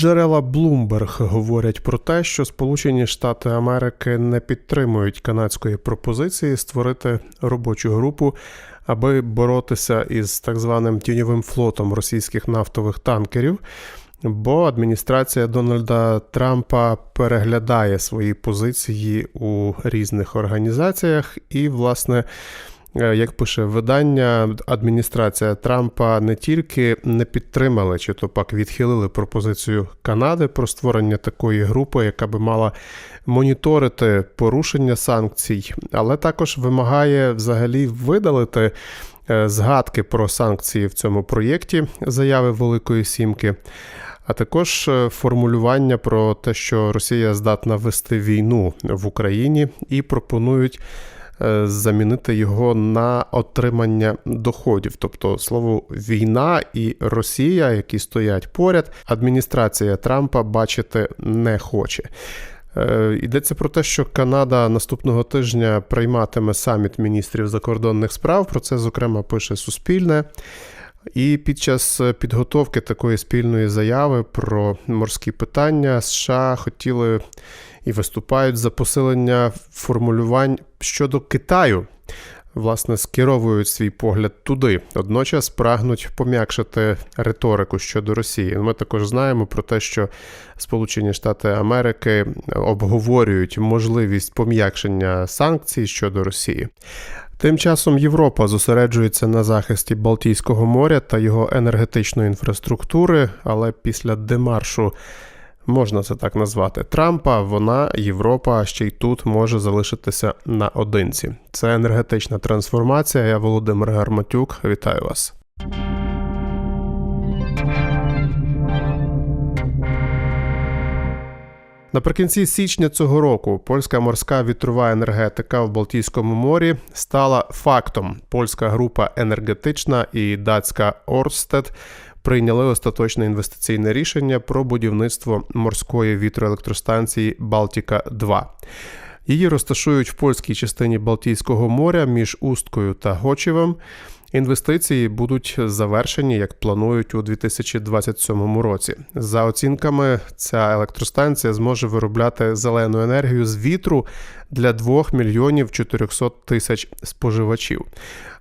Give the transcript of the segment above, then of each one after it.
Джерела Bloomberg говорять про те, що Сполучені Штати Америки не підтримують канадської пропозиції створити робочу групу, аби боротися із так званим тіньовим флотом російських нафтових танкерів. Бо адміністрація Дональда Трампа переглядає свої позиції у різних організаціях, і, власне, як пише видання, адміністрація Трампа не тільки не підтримали, чи то пак відхилили пропозицію Канади про створення такої групи, яка би мала моніторити порушення санкцій, але також вимагає взагалі видалити е, згадки про санкції в цьому проєкті заяви Великої Сімки. А також е, формулювання про те, що Росія здатна вести війну в Україні, і пропонують е, замінити його на отримання доходів. Тобто слово війна і Росія, які стоять поряд, адміністрація Трампа бачити не хоче. Е, Йдеться про те, що Канада наступного тижня прийматиме саміт міністрів закордонних справ. Про це, зокрема, пише Суспільне. І під час підготовки такої спільної заяви про морські питання США хотіли і виступають за посилення формулювань щодо Китаю. Власне, скеровують свій погляд туди, водночас прагнуть пом'якшити риторику щодо Росії. Ми також знаємо про те, що Сполучені Штати Америки обговорюють можливість пом'якшення санкцій щодо Росії. Тим часом Європа зосереджується на захисті Балтійського моря та його енергетичної інфраструктури, але після демаршу, можна це так назвати, Трампа, вона, Європа, ще й тут може залишитися наодинці. Це енергетична трансформація. Я Володимир Гарматюк. Вітаю вас. Наприкінці січня цього року польська морська вітрова енергетика в Балтійському морі стала фактом. Польська група енергетична і датська Орстед прийняли остаточне інвестиційне рішення про будівництво морської вітроелектростанції Балтіка 2 Її розташують в польській частині Балтійського моря між Усткою та Гочевем. Інвестиції будуть завершені, як планують у 2027 році. За оцінками, ця електростанція зможе виробляти зелену енергію з вітру для 2 мільйонів 400 тисяч споживачів.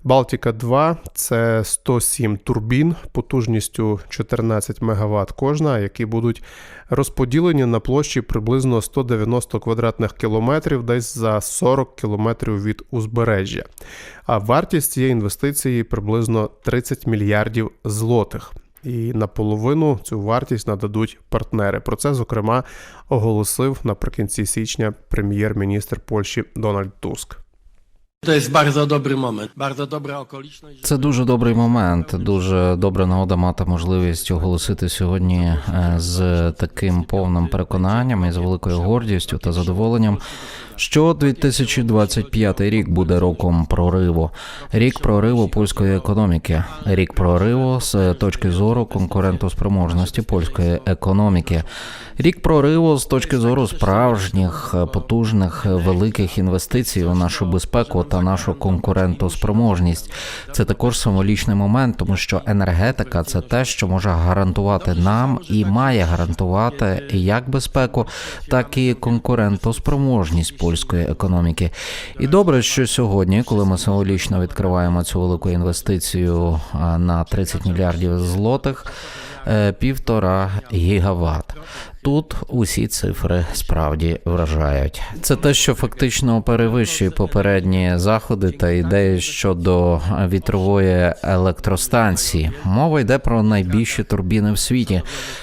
Балтіка 2 це 107 турбін потужністю 14 МВт кожна, які будуть розподілені на площі приблизно 190 квадратних кілометрів, десь за 40 кілометрів від узбережжя. А вартість цієї інвестиції приблизно 30 мільярдів злотих. І наполовину цю вартість нададуть партнери. Про це зокрема оголосив наприкінці січня прем'єр-міністр Польщі Дональд Туск. Це дуже добрий момент, дуже добра нагода мати можливість оголосити сьогодні е, з таким повним переконанням і з великою гордістю та задоволенням, що 2025 рік буде роком прориву, рік прориву польської економіки, рік прориву з точки зору конкурентоспроможності польської економіки, рік прориву з точки зору справжніх потужних великих інвестицій у нашу безпеку та нашу конкурентоспроможність. Це також символічний момент, тому що енергетика це те, що може гарантувати нам і має гарантувати як безпеку, так і конкурентоспроможність польської економіки. І добре, що сьогодні, коли ми символічно відкриваємо цю велику інвестицію на 30 мільярдів злотих. е, Півтора гігават. Тут усі цифри справді вражають. Це те, що фактично перевищує попередні заходи та ідеї щодо вітрової електростанції. Мова йде про найбільші турбіни в світі.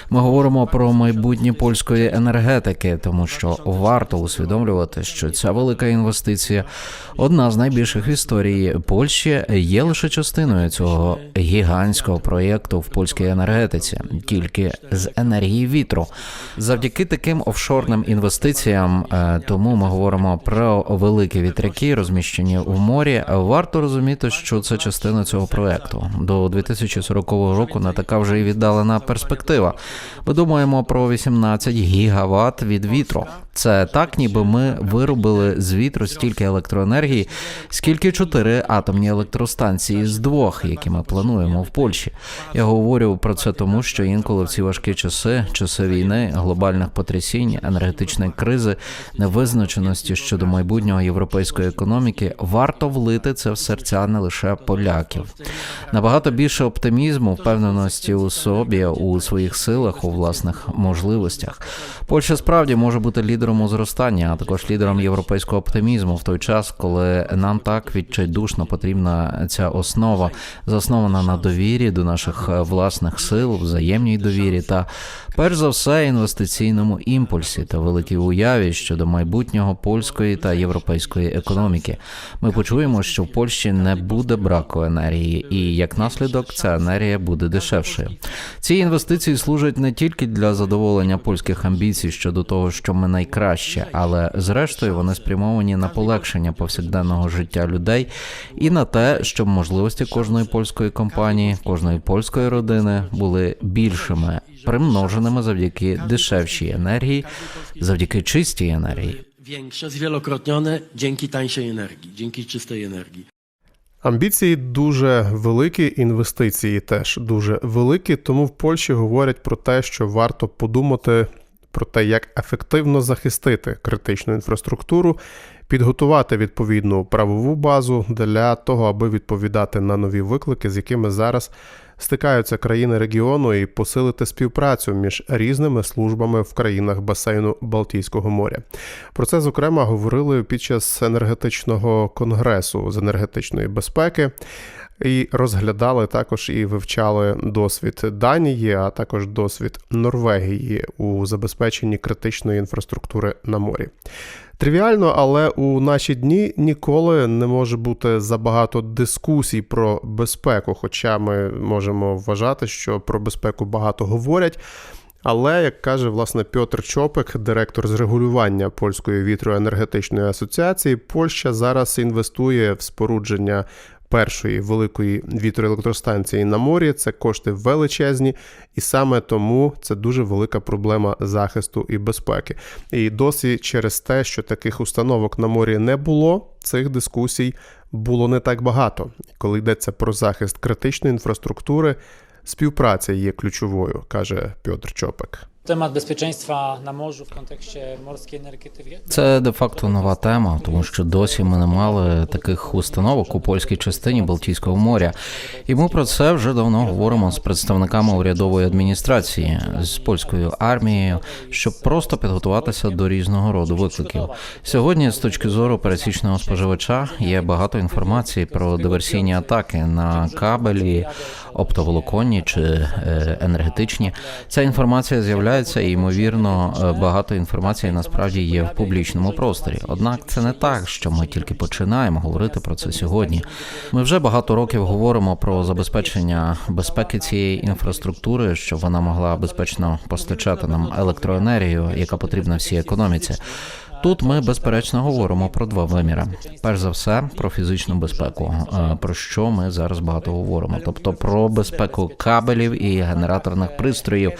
Ми говоримо про майбутнє польської енергетики, тому що варто усвідомлювати, що ця велика інвестиція, одна з найбільших в історії Польщі, є лише частиною цього гігантського проєкту в польській енергетиці, тільки з енергії вітру. Завдяки таким офшорним інвестиціям, е, тому ми говоримо про великі вітряки, розміщені в морі. Варто розуміти, що це частина цього проекту. До 2040 року не така вже і віддалена перспектива. Ми думаємо про 18 гігават від вітру. Це так, ніби ми виробили з вітру стільки електроенергії, скільки чотири атомні електростанції з двох, які ми плануємо в Польщі. Я говорю про це тому, що інколи в ці важкі часи, часи війни, глобальних потрясінь, енергетичної кризи, невизначеності щодо майбутнього європейської економіки, варто влити це в серця не лише поляків. Набагато більше оптимізму, впевненості у собі, у своїх силах, у власних можливостях. Польща справді може бути лідером у зростанні, а також лідером європейського оптимізму в той час, коли нам так відчайдушно потрібна ця основа, заснована на довірі до наших е, власних сил, взаємній довірі та перш за все інвестиційному імпульсі та великій уяві щодо майбутнього польської та європейської економіки. Ми почуємо, що в Польщі не буде браку енергії, і як наслідок ця енергія буде дешевшою. Ці інвестиції служать не тільки для задоволення польських амбіцій щодо того, що ми найкраще, але зрештою вони спрямовані на полегшення повсякденного життя людей і на те, щоб можливості кожної польської компанії, кожної польської родини були більшими, примноженими завдяки дешевшій енергії, завдяки чистій енергії. Większe, zwielokrotnione dzięki tańszej energii, dzięki czystej energii. Амбіції дуже великі, інвестиції теж дуже великі, тому в Польщі говорять про те, що варто подумати про те, як ефективно захистити критичну інфраструктуру, підготувати відповідну правову базу для того, аби відповідати на нові виклики, з якими зараз стикаються країни регіону, і посилити співпрацю між різними службами в країнах басейну Балтійського моря. Про це зокрема говорили під час енергетичного конгресу з енергетичної безпеки. І розглядали також і вивчали досвід Данії, а також досвід Норвегії у забезпеченні критичної інфраструктури на морі. Тривіально, але у наші дні ніколи не може бути забагато дискусій про безпеку, хоча ми можемо вважати, що про безпеку багато говорять. Але, як каже власне Пьотр Чопик, директор з регулювання польської вітроенергетичної асоціації, Польща зараз інвестує в спорудження першої великої вітроелектростанції на морі. Це кошти величезні, і саме тому це дуже велика проблема захисту і безпеки. І досі через те, що таких установок на морі не було, цих дискусій було не так багато. Коли йдеться про захист критичної інфраструктури, співпраця є ключовою, каже Пьотр Чопик. Temat bezpieczeństwa na morzu w kontekście morskiej energetyki. Це де-факто нова тема, тому що досі ми не мали таких установок у польській частині Балтійського моря. І ми про це вже давно говоримо з представниками урядової адміністрації, з польською армією, щоб просто підготуватися до різного роду викликів. Сьогодні, з точки зору пересічного споживача, є багато інформації про диверсійні атаки на кабелі, оптоволоконні чи е, енергетичні. Ця інформація з'являється і ймовірно е, багато інформації насправді є в публічному просторі. Однак це не так, що ми тільки починаємо говорити про це сьогодні. Ми вже багато років говоримо про забезпечення безпеки цієї інфраструктури, щоб вона могла безпечно постачати нам електроенергію, яка потрібна всій економіці. Тут ми безперечно говоримо про два виміри. Перш за все, про фізичну безпеку, е, про що ми зараз багато говоримо, тобто про безпеку кабелів і генераторних пристроїв,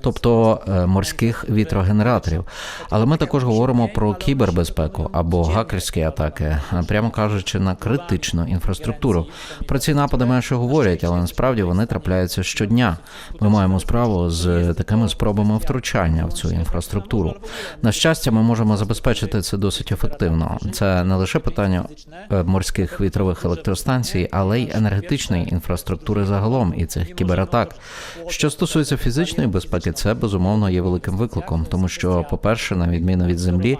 тобто е, морських вітрогенераторів. Але ми також говоримо про кібербезпеку або гакерські атаки, е, прямо кажучи, на критичну інфраструктуру. Про ці напади менше говорять, але насправді вони трапляються щодня. Ми маємо справу з такими спробами втручання в цю інфраструктуру. На щастя, ми можемо забезпечити це досить ефективно. Це не лише питання е, морських вітрових електростанцій, але й енергетичної інфраструктури загалом і цих кібератак. Що стосується фізичної безпеки, це безумовно є великим викликом, тому що, по-перше, на відміну від землі,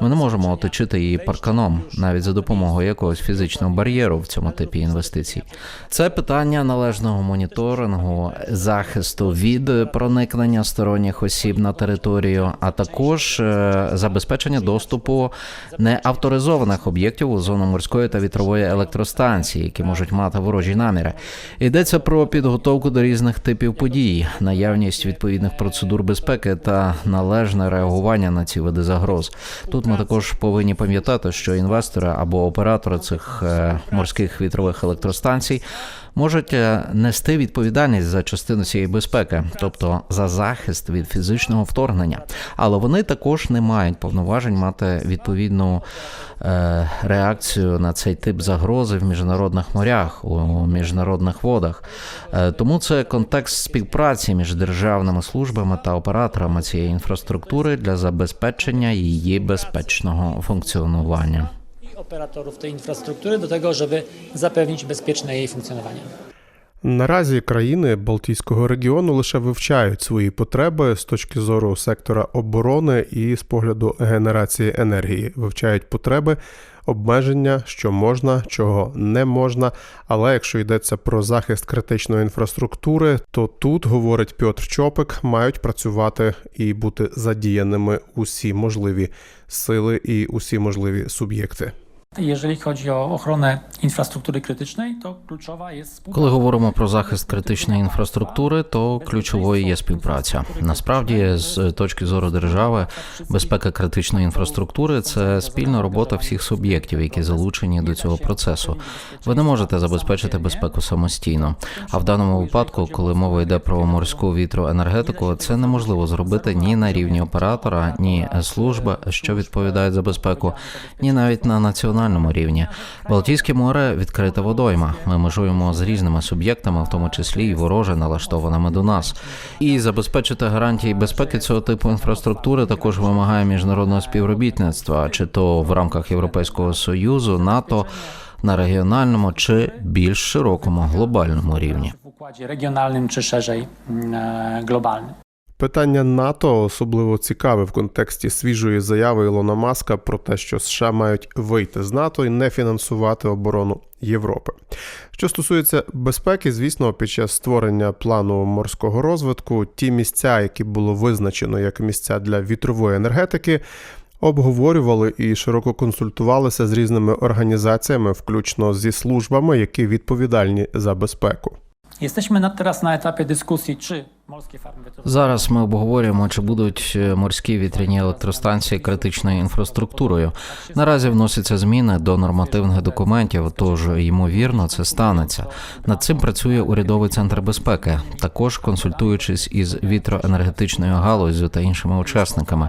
ми не можемо оточити її парканом, навіть за допомогою якогось фізичного бар'єру в цьому типі інвестицій. Це питання належного моніторингу, захисту від проникнення сторонніх осіб на територію, а також е, забезпечення доступу неавторизованих об'єктів у зону морської та вітрової електростанції, які можуть мати ворожі наміри. Йдеться про підготовку до різних типів подій, наявність відповідних процедур безпеки та належне реагування на ці види загроз. Тут ми також повинні пам'ятати, що інвестори або оператори цих е, морських вітрових електростанцій можуть е, нести відповідальність за частину цієї безпеки, тобто за захист від фізичного вторгнення. Але вони також не мають повноважень мати відповідну е, реакцію на цей тип загрози в міжнародних морях у міжнародних водах. Е, Тому це контекст співпраці між державними службами та операторами цієї інфраструктури для забезпечення її безпечного функціонування. operatorów tej infrastruktury do tego, żeby zapewnić bezpieczne jej funkcjonowanie. Наразі країни Балтійського регіону лише вивчають свої потреби з точки зору сектора оборони і з погляду генерації енергії, вивчають потреби, обмеження, що можна, чого не можна. Але якщо йдеться про захист критичної інфраструктури, то тут, говорить Пьотр Чопик, мають працювати і бути задіяними усі можливі сили і усі можливі суб'єкти. Jeżeli chodzi o ochronę infrastruktury krytycznej, to kluczowa. Коли говоримо про захист критичної інфраструктури, то ключовою є співпраця. Насправді, з точки зору держави, безпека критичної інфраструктури це спільна робота всіх суб'єктів, які залучені до цього процесу. Ви не можете забезпечити безпеку самостійно. А в даному випадку, коли мова йде про морську вітроенергетику, це неможливо зробити ні на рівні оператора, ні служби, що відповідають за безпеку, ні навіть на національному рівні. Балтійське море відкрита водойма. Ми межуємо з різними суб'єктами, в тому числі і вороже налаштованими до нас. І забезпечити гарантії безпеки цього типу інфраструктури також вимагає міжнародного співробітництва, чи то в рамках Європейського союзу, НАТО. На регіональному чи більш широкому глобальному рівні w układzie regionalnym czy Питання НАТО особливо цікаве в контексті свіжої заяви Ілона Маска про те, що США мають вийти з НАТО і не фінансувати оборону Європи. Що стосується безпеки, звісно, під час створення плану морського розвитку, ті місця, які було визначено як місця для вітрової енергетики. Обговорювали і широко консультувалися з різними організаціями, включно зі службами, які відповідальні за безпеку. Jesteśmy teraz na etapie dyskusji, czy Зараз ми обговорюємо, чи будуть е, морські вітряні електростанції критичною інфраструктурою. Наразі вносяться зміни до нормативних документів, тож ймовірно це станеться. Над цим працює урядовий центр безпеки, також консультуючись із вітроенергетичною галуззю та іншими учасниками.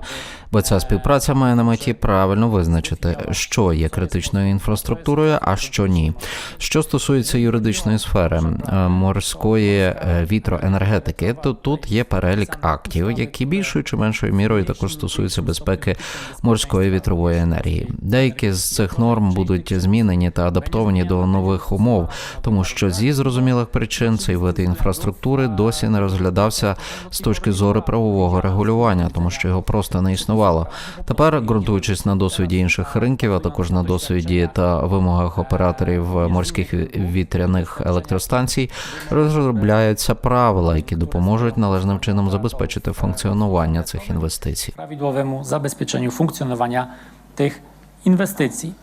Бо ця співпраця має на меті правильно визначити, що є критичною інфраструктурою, а що ні. Що стосується юридичної сфери е, морської е, вітроенергетики, то тут є перелік актів, які більшою чи меншою мірою також стосуються безпеки морської вітрової енергії. Деякі з цих норм будуть змінені та адаптовані до нових умов, тому що зі зрозумілих причин цей вид інфраструктури досі не розглядався з точки зору правового регулювання, тому що його просто не існувало. Тепер, ґрунтуючись на досвіді інших ринків, а також на досвіді та вимогах операторів морських вітряних електростанцій, розробляються правила, які допоможуть належним чином забезпечити функціонування цих інвестицій. prawidłowemu zabezpieczeniu funkcjonowania tych inwestycji.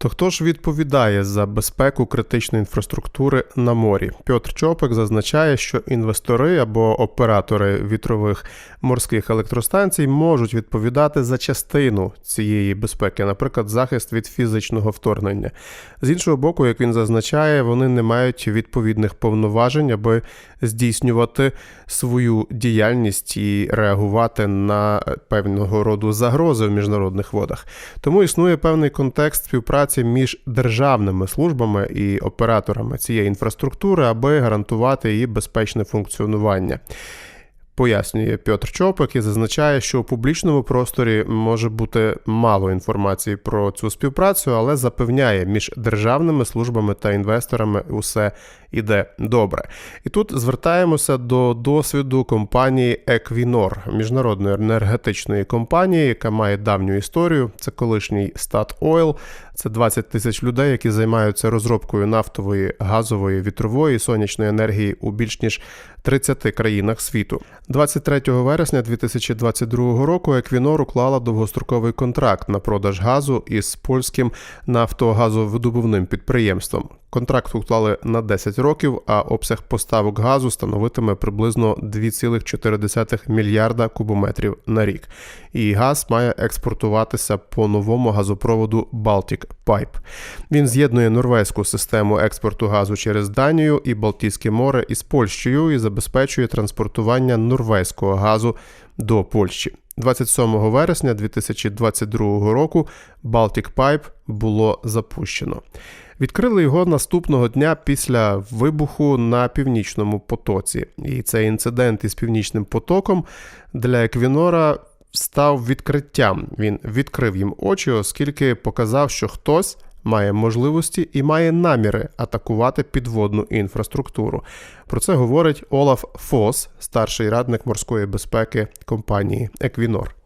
То хто ж відповідає за безпеку критичної інфраструктури на морі? Пьотр Чопик зазначає, що інвестори або оператори вітрових морських електростанцій можуть відповідати за частину цієї безпеки, наприклад, захист від фізичного вторгнення. З іншого боку, як він зазначає, вони не мають відповідних повноважень, аби здійснювати свою діяльність і реагувати на певного роду загрози в міжнародних водах. Тому існує певний контекст співпраці між державними службами і операторами цієї інфраструктури, аби гарантувати її безпечне функціонування. Пояснює Пьотр Чопик і зазначає, що у публічному просторі може бути мало інформації про цю співпрацю, але запевняє, між державними службами та інвесторами усе іде добре. І тут звертаємося до досвіду компанії Equinor, міжнародної енергетичної компанії, яка має давню історію. Це колишній Statoil. Це 20 тисяч людей, які займаються розробкою нафтової, газової, вітрової і сонячної енергії у більш ніж 30 країнах світу. 23 вересня 2022 року Еквінор уклала довгостроковий контракт на продаж газу із польським нафтогазовидобувним підприємством. Контракт уклали на 10 років, а обсяг поставок газу становитиме приблизно 2,4 мільярда кубометрів на рік. І газ має експортуватися по новому газопроводу Baltic Pipe. Він з'єднує норвезьку систему експорту газу через Данію і Балтійське море із Польщею і забезпечує транспортування норвезького газу до Польщі. 27 вересня 2022 року Baltic Pipe було запущено. Відкрили його наступного дня після вибуху на північному потоці. І цей інцидент із північним потоком для Еквінора став відкриттям. Він відкрив їм очі, оскільки показав, що хтось має можливості і має наміри атакувати підводну інфраструктуру. Про це говорить Олаф Фос, старший радник морської безпеки компанії Еквінор.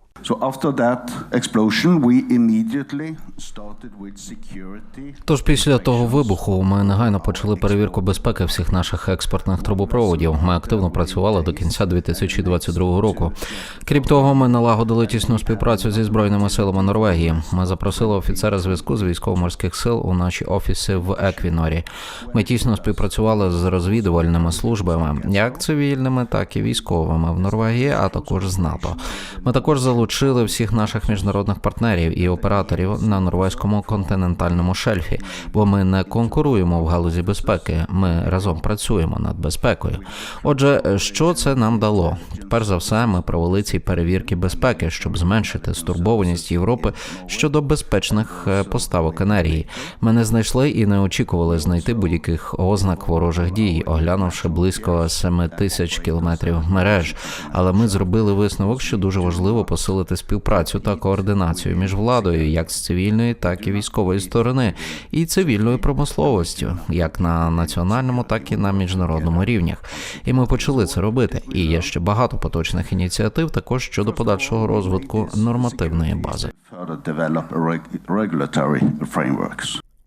Тож після того вибуху ми негайно почали перевірку безпеки всіх наших експортних трубопроводів. Ми активно працювали до кінця 2022 року. Крім того, ми налагодили тісну співпрацю зі збройними силами Норвегії. Ми запросили офіцера зв'язку з військово-морських сил у наші офіси в Еквінорі. Ми тісно співпрацювали з розвідувальними службами, як цивільними, так і військовими в Норвегії, а також з НАТО. Ми також залучили всіх наших міжнародних партнерів і операторів на норвезькому континентальному шельфі, бо ми не конкуруємо в галузі безпеки. Ми разом працюємо над безпекою. Отже, що це нам дало? Перш за все, ми провели ці перевірки безпеки, щоб зменшити стурбованість Європи щодо безпечних е, поставок енергії. Ми не знайшли і не очікували знайти будь-яких ознак ворожих дій, оглянувши близько 7 тисяч кілометрів мереж. Але ми зробили висновок, що дуже важливо посилити співпрацю та координацію між владою, як з цивільної, так і військової сторони, і цивільною промисловістю, як на національному, так і на міжнародному рівнях. І ми почали це робити. І є ще багато поточних ініціатив, також щодо подальшого розвитку нормативної бази.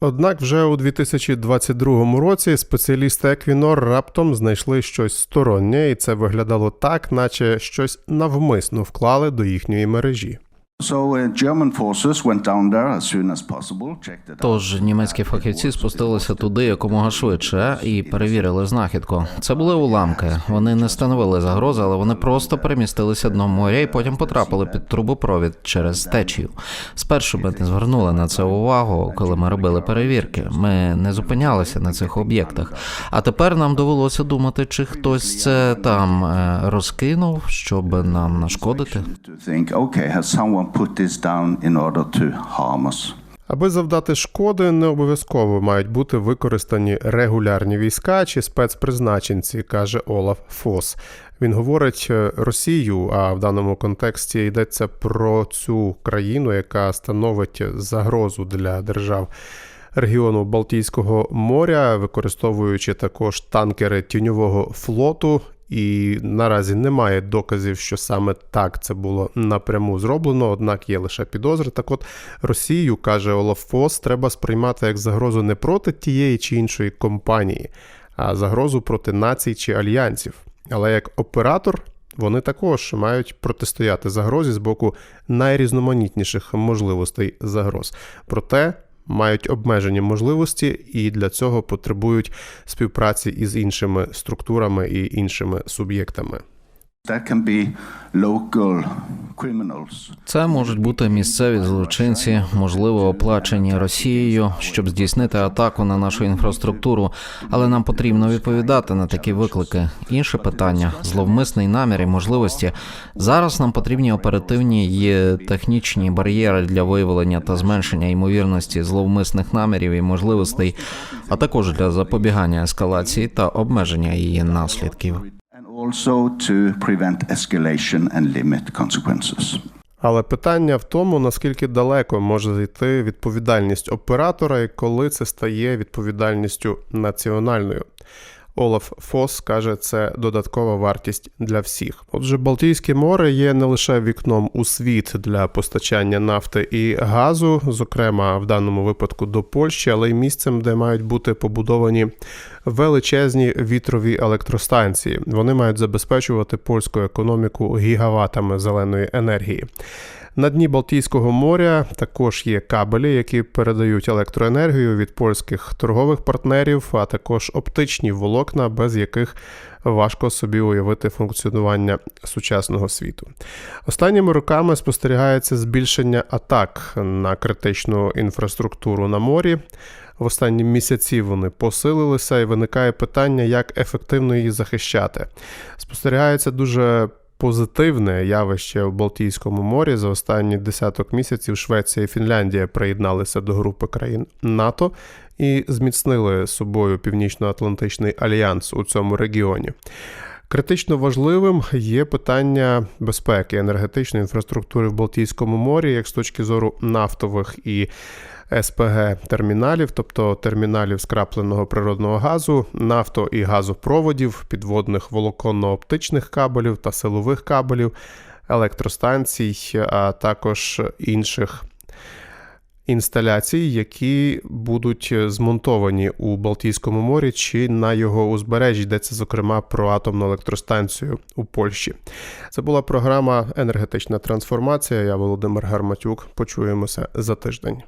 Однак вже у 2022 році спеціалісти Еквінор раптом знайшли щось стороннє, і це виглядало так, наче щось навмисно вклали до їхньої мережі. Uh. Тож німецькі фахівці спустилися туди якомога швидше і перевірили знахідку. Це були уламки. Вони не становили загрози, але вони просто перемістилися дном моря і потім потрапили під трубопровід через течію. Спершу ми не звернули на це увагу, коли ми робили перевірки. Ми не зупинялися на цих об'єктах. А тепер нам довелося думати, чи хтось це там е, розкинув, щоб нам нашкодити. Okay, put this down in order to harm us? Аби завдати шкоди, не обов'язково мають бути використані регулярні війська чи спецпризначенці, каже Олаф Фос. Він говорить е, Росію, а в даному контексті йдеться про цю країну, яка становить загрозу для держав регіону Балтійського моря, використовуючи також танкери тіньового флоту. І наразі немає доказів, що саме так це було напряму зроблено, однак є лише підозри. Так от Росію, каже Олаф Фос, треба сприймати як загрозу не проти тієї чи іншої компанії, а загрозу проти націй чи альянсів. Але як оператор вони також мають протистояти загрозі з боку найрізноманітніших можливостей загроз. Проте мають обмежені можливості і для цього потребують співпраці із іншими структурами і іншими суб'єктами. Це можуть бути місцеві злочинці, можливо, оплачені Росією, щоб здійснити атаку на нашу інфраструктуру. Але нам потрібно відповідати на такі виклики. Інше питання зловмисний намір і можливості. Зараз нам потрібні оперативні і технічні бар'єри для виявлення та зменшення ймовірності зловмисних намірів і можливостей, а також для запобігання ескалації та обмеження її наслідків. Also to prevent escalation and limit consequences. Але питання в тому, наскільки далеко може зайти відповідальність оператора і коли це стає відповідальністю національною. Олаф Фос каже, це додаткова вартість для всіх. Отже, Балтійське море є не лише вікном у світ для постачання нафти і газу, зокрема в даному випадку до Польщі, але й місцем, де мають бути побудовані величезні вітрові електростанції. Вони мають забезпечувати польську економіку гігаватами зеленої енергії. На дні Балтійського моря також є кабелі, які передають електроенергію від польських торгових партнерів, а також оптичні волокна, без яких важко собі уявити функціонування сучасного світу. Останніми роками спостерігається збільшення атак на критичну інфраструктуру на морі. В останні місяці вони посилилися, і виникає питання, як ефективно її захищати. Спостерігається дуже позитивне явище в Балтійському морі. За останні десяток місяців Швеція і Фінляндія приєдналися до групи країн НАТО і зміцнили собою Північно-Атлантичний альянс у цьому регіоні. Критично важливим є питання безпеки енергетичної інфраструктури в Балтійському морі, як з точки зору нафтових і СПГ терміналів, тобто терміналів скрапленого природного газу, нафто і газопроводів, підводних волоконно-оптичних кабелів та силових кабелів, електростанцій, а також інших інсталяцій, які будуть змонтовані у Балтійському морі чи на його узбережжі, йдеться зокрема про атомну електростанцію у Польщі. Це була програма Енергетична трансформація. Я Володимир Гарматюк. Почуємося за тиждень.